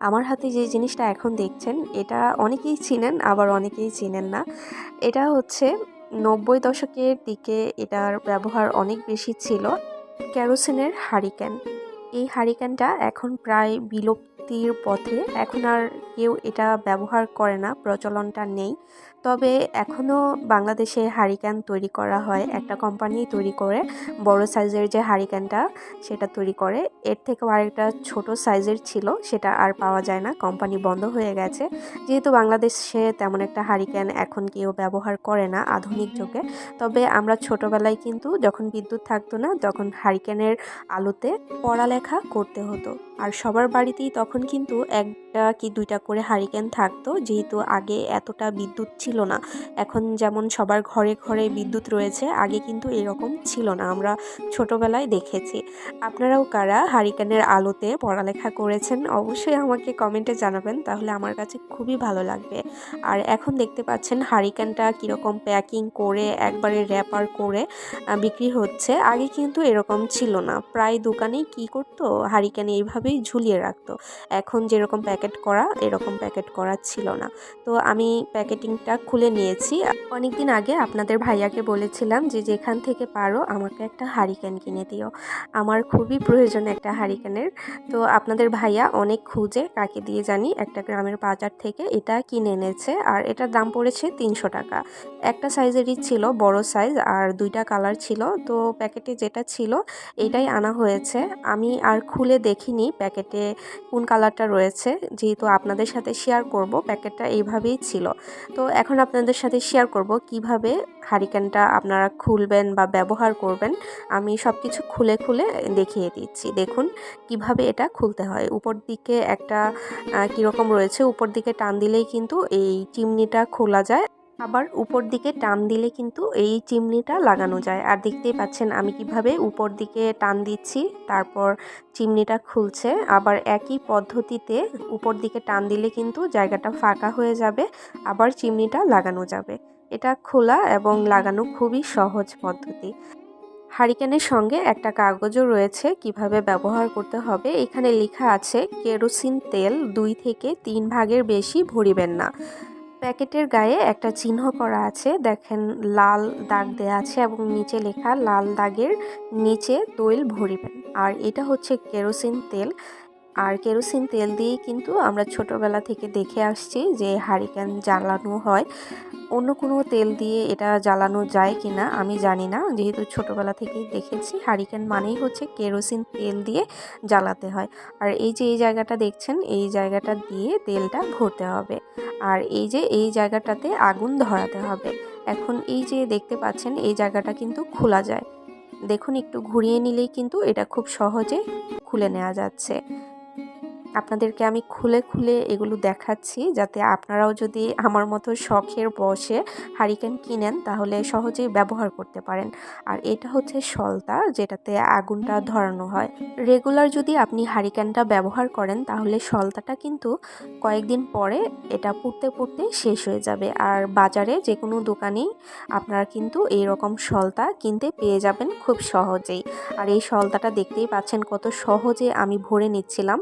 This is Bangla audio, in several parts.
আমার হাতে যে জিনিসটা এখন দেখছেন, এটা অনেকেই চিনেন, আবার অনেকেই চিনেন না। এটা হচ্ছে নব্বই দশকের দিকে এটার ব্যবহার অনেক বেশি ছিল ক্যারোসিনের হারিক্যান এই হারিক্যানটা এখন প্রায় বিলুপ্তির পথে এখন আর কেউ এটা ব্যবহার করে না, প্রচলনটা নেই। তবে এখনও বাংলাদেশে হারিকেন তৈরি করা হয়, একটা কোম্পানি তৈরি করে, বড় সাইজের যে হারিকেনটা সেটা তৈরি করে। এর থেকেও আরেকটা ছোট সাইজের ছিল, সেটা আর পাওয়া যায় না, কোম্পানি বন্ধ হয়ে গেছে। যেহেতু বাংলাদেশে তেমন একটা হারিকেন এখন কেউ ব্যবহার করে না, আধুনিক যুগে, তবে আমরা ছোটবেলায় কিন্তু যখন বিদ্যুৎ থাকতো না, তখন হারিকেনের আলোতে পড়ালেখা করতে হতো। আর সবার বাড়িতেই তখন কিন্তু একটা কি দুইটা করে হারিকেন থাকতো, যেহেতু আগে এতটা বিদ্যুৎ ছিল না। এখন যেমন সবার ঘরে ঘরে বিদ্যুৎ রয়েছে, আগে কিন্তু এরকম ছিল না, আমরা ছোটবেলায় দেখেছি। আপনারাও কারা হারিকেনের আলোতে পড়ালেখা করেছেন, অবশ্যই আমাকে কমেন্টে জানাবেন, তাহলে আমার কাছে খুবই ভালো লাগবে। আর এখন দেখতে পাচ্ছেন হারিকেনটা কীরকম প্যাকিং করে, একবারে র্যাপার করে বিক্রি হচ্ছে। আগে কিন্তু এরকম ছিল না। প্রায় দোকানেই কি করতো, হারিকেন এইভাবেই ঝুলিয়ে রাখতো। এখন যেরকম প্যাকেট করা, এরকম প্যাকেট করা ছিল না। তো আমি প্যাকেটিংটা খুলে নিয়েছি। অনেকদিন আগে আপনাদের ভাইয়াকে বলেছিলাম যে, যেখান থেকে পারো আমাকে একটা হারিকেন কিনে দিও। আমার খুবই প্রয়োজন একটা হারিকেনের। তো আপনাদের ভাইয়া অনেক খুঁজে, কাকে দিয়ে জানি একটা গ্রামের বাজার থেকে এটা কিনে এনেছে আর এটার দাম পড়েছে তিনশো টাকা। একটা সাইজেরই ছিল, বড় সাইজ আর দুইটা কালার ছিল। তো প্যাকেটে যেটা ছিল, এটাই আনা হয়েছে। আমি আর খুলে দেখিনি প্যাকেটে কোন কালারটা রয়েছে, যেহেতু আপনাদের সাথে শেয়ার করব, প্যাকেটটা এইভাবেই ছিল। তো এখন আপনাদের সাথে শেয়ার করব কীভাবে হারিকেনটা আপনারা খুলবেন বা ব্যবহার করবেন। আমি সব কিছু খুলে খুলে দেখিয়ে দিচ্ছি। দেখুন কীভাবে এটা খুলতে হয়। উপর দিকে একটা কীরকম রয়েছে, উপর দিকে টান দিলেই কিন্তু এই চিমনিটা খোলা যায়। আবার উপর দিকে টান দিলে কিন্তু এই চিমনিটা লাগানো যায়। আর দেখতেই পাচ্ছেন আমি কীভাবে উপর দিকে টান দিচ্ছি, তারপর চিমনিটা খুলছে। আবার একই পদ্ধতিতে উপর দিকে টান দিলে কিন্তু জায়গাটা ফাঁকা হয়ে যাবে, আবার চিমনিটা লাগানো যাবে। এটা খোলা এবং লাগানো খুবই সহজ পদ্ধতি। হারিকেনের সঙ্গে একটা কাগজও রয়েছে কীভাবে ব্যবহার করতে হবে। এখানে লেখা আছে, কেরোসিন তেল দুই থেকে তিন ভাগের বেশি ভরিবেন না। প্যাকেটের গায়ে একটা চিহ্ন করা আছে। দেখেন, লাল দাগ দেয়া আছে এবং নিচে লেখা, লাল দাগের নিচে তৈল ভরিবেন। আর এটা হচ্ছে কেরোসিন তেল। আর কেরোসিন তেল দিয়েই কিন্তু আমরা ছোটোবেলা থেকে দেখে আসছি যে হারিকেন জ্বালানো হয়। অন্য কোনো তেল দিয়ে এটা জ্বালানো যায় কি না আমি জানি না। যেহেতু ছোটোবেলা থেকেই দেখেছি, হারিকেন মানেই হচ্ছে কেরোসিন তেল দিয়ে জ্বালাতে হয়। আর এই যে এই জায়গাটা দেখছেন, এই জায়গাটা দিয়ে তেলটা ভরতে হবে। আর এই যে এই জায়গাটাতে আগুন ধরাতে হবে। এখন এই যে দেখতে পাচ্ছেন, এই জায়গাটা কিন্তু খোলা যায়। দেখুন, একটু ঘুরিয়ে নিলেই কিন্তু এটা খুব সহজে খুলে নেওয়া যাচ্ছে। আপনাদেরকে আমি খুলে খুলে এগুলো দেখাচ্ছি যাতে আপনারাও যদি আমার মতো শখের বসে হারিকেন কিনেন তাহলে সহজেই ব্যবহার করতে পারেন। আর এটা হচ্ছে সলতা, যেটাতে আগুনটা ধরানো হয়। রেগুলার যদি আপনি হারিকেনটা ব্যবহার করেন তাহলে সলতাটা কিন্তু কয়েকদিন পরে এটা পুড়তে পুড়তে শেষ হয়ে যাবে। আর বাজারে যে কোনো দোকানেই আপনারা কিন্তু এই রকম সলতা কিনতে পেয়ে যাবেন খুব সহজেই। আর এই সলতাটা দেখতেই পাচ্ছেন কত সহজে আমি ভরে নিচ্ছিলাম।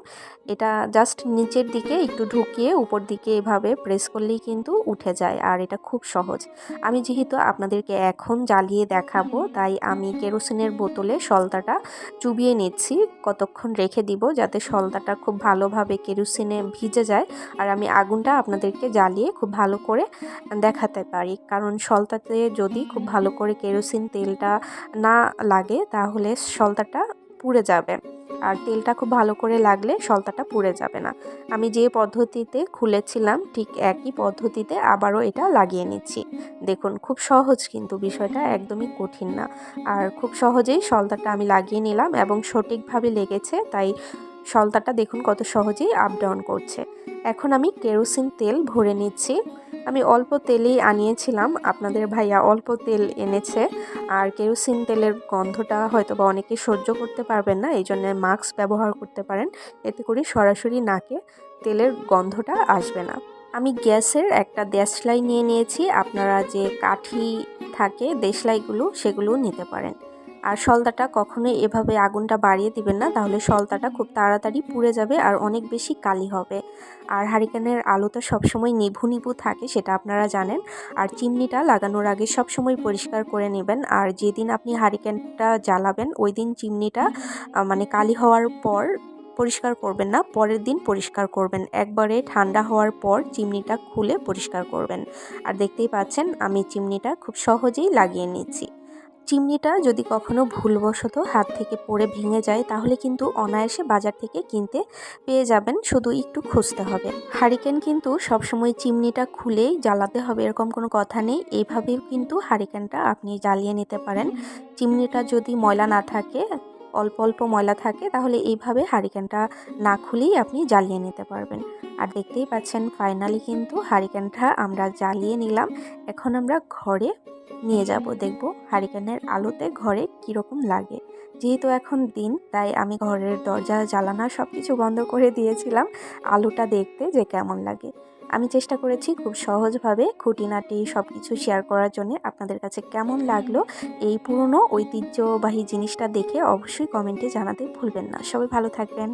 এটা জাস্ট নিচের দিকে একটু ঢুকিয়ে উপর দিকে এভাবে প্রেস করলেই কিন্তু উঠে যায়, আর এটা খুব সহজ। আমি যেহেতু আপনাদেরকে এখন জ্বালিয়ে দেখাবো, তাই আমি কেরোসিনের বোতলে সলতাটা চুবিয়ে নিচ্ছি, কতক্ষণ রেখে দিব যাতে সলতাটা খুব ভালোভাবে কেরোসিনে ভিজে যায়, আর আমি আগুনটা আপনাদেরকে জ্বালিয়ে খুব ভালো করে দেখাতে পারি। কারণ সলতাতে যদি খুব ভালো করে কেরোসিন তেলটা না লাগে, তাহলে সলতাটা পুড়ে যাবে। আর তেলটা খুব ভালো করে লাগলে সলতাটা পুড়ে যাবে না। আমি যে পদ্ধতিতে খুলেছিলাম, ঠিক একই পদ্ধতিতে আবারও এটা লাগিয়ে নিচ্ছি। দেখুন, খুব সহজ কিন্তু বিষয়টা, একদমই কঠিন না। আর খুব সহজেই সলতাটা আমি লাগিয়ে নিলাম এবং সঠিকভাবে লেগেছে, তাই সলতাটা দেখুন কত সহজেই আপ ডাউন করছে। এখন আমি কেরোসিন তেল ভরে নিচ্ছি। আমি অল্প তেলেই আনিয়েছিলাম। আপনাদের ভাইয়া অল্প তেল এনেছে। আর কেরোসিন তেলের গন্ধটা হয়তো বা অনেকে সহ্য করতে পারবেন না এই জন্য মাস্ক ব্যবহার করতে পারেন। এতে করে সরাসরি নাকে তেলের গন্ধটা আসবে না। আমি গ্যাসের একটা দেশলাই নিয়ে নিয়েছি। আপনারা যে কাঠি থাকে দেশলাইগুলো সেগুলো নিতে পারেন। আর সলতাটা কখনোই এভাবে আগুনটা বাড়িয়ে দিবেন না, তাহলে সলতাটা খুব তাড়াতাড়ি পুড়ে যাবে আর অনেক বেশি কালি হবে। আর হারিকেনের আলো তো সবসময় নিভু নিভু থাকে, সেটা আপনারা জানেন। আর চিমনিটা লাগানোর আগে সবসময় পরিষ্কার করে নেবেন। আর যেদিন আপনি হারিকেনটা জ্বালাবেন, ওই দিন চিমনিটা মানে কালি হওয়ার পর পরিষ্কার করবেন না, পরের দিন পরিষ্কার করবেন। একবারে ঠান্ডা হওয়ার পর চিমনিটা খুলে পরিষ্কার করবেন। আর দেখতেই পাচ্ছেন, আমি চিমনিটা খুব সহজেই লাগিয়ে নিচ্ছি। চিমনিটা যদি কখনো ভুলবশত হাত থেকে পড়ে ভেঙে যায়, তাহলে কিন্তু অনায়াসে বাজার থেকে কিনতে পেয়ে যাবেন, শুধু একটু খুঁজতে হবে। হারিকেন কিন্তু সবসময় চিমনিটা খুলেই জ্বালাতে হবে, এরকম কোনো কথা নেই। এইভাবেও কিন্তু হারিকেনটা আপনি জ্বালিয়ে নিতে পারেন। চিমনিটা যদি ময়লা না থাকে অল্প অল্প ময়লা থাকে, তাহলে এইভাবে হারিকেনটা না খুলেই আপনি জ্বালিয়ে নিতে পারবেন। আর দেখতেই পাচ্ছেন ফাইনালি কিন্তু হারিকেনটা আমরা জ্বালিয়ে নিলাম। এখন আমরা ঘরে নিয়ে যাব। দেখব হারিকেনের আলোতে ঘরে কীরকম লাগে। যেহেতু এখন দিন, তাই আমি ঘরের দরজা জ্বালানা সব কিছু বন্ধ করে দিয়েছিলাম। আলোটা দেখতে যে কেমন লাগে। আমি চেষ্টা করেছি খুব সহজভাবে খুঁটিনাটি সব কিছু শেয়ার করার জন্য আপনাদের কাছে কেমন লাগল এই পুরনো ঐতিহ্যবাহী জিনিসটা দেখে অবশ্যই কমেন্টে জানাতে ভুলবেন না। সবাই ভালো থাকবেন।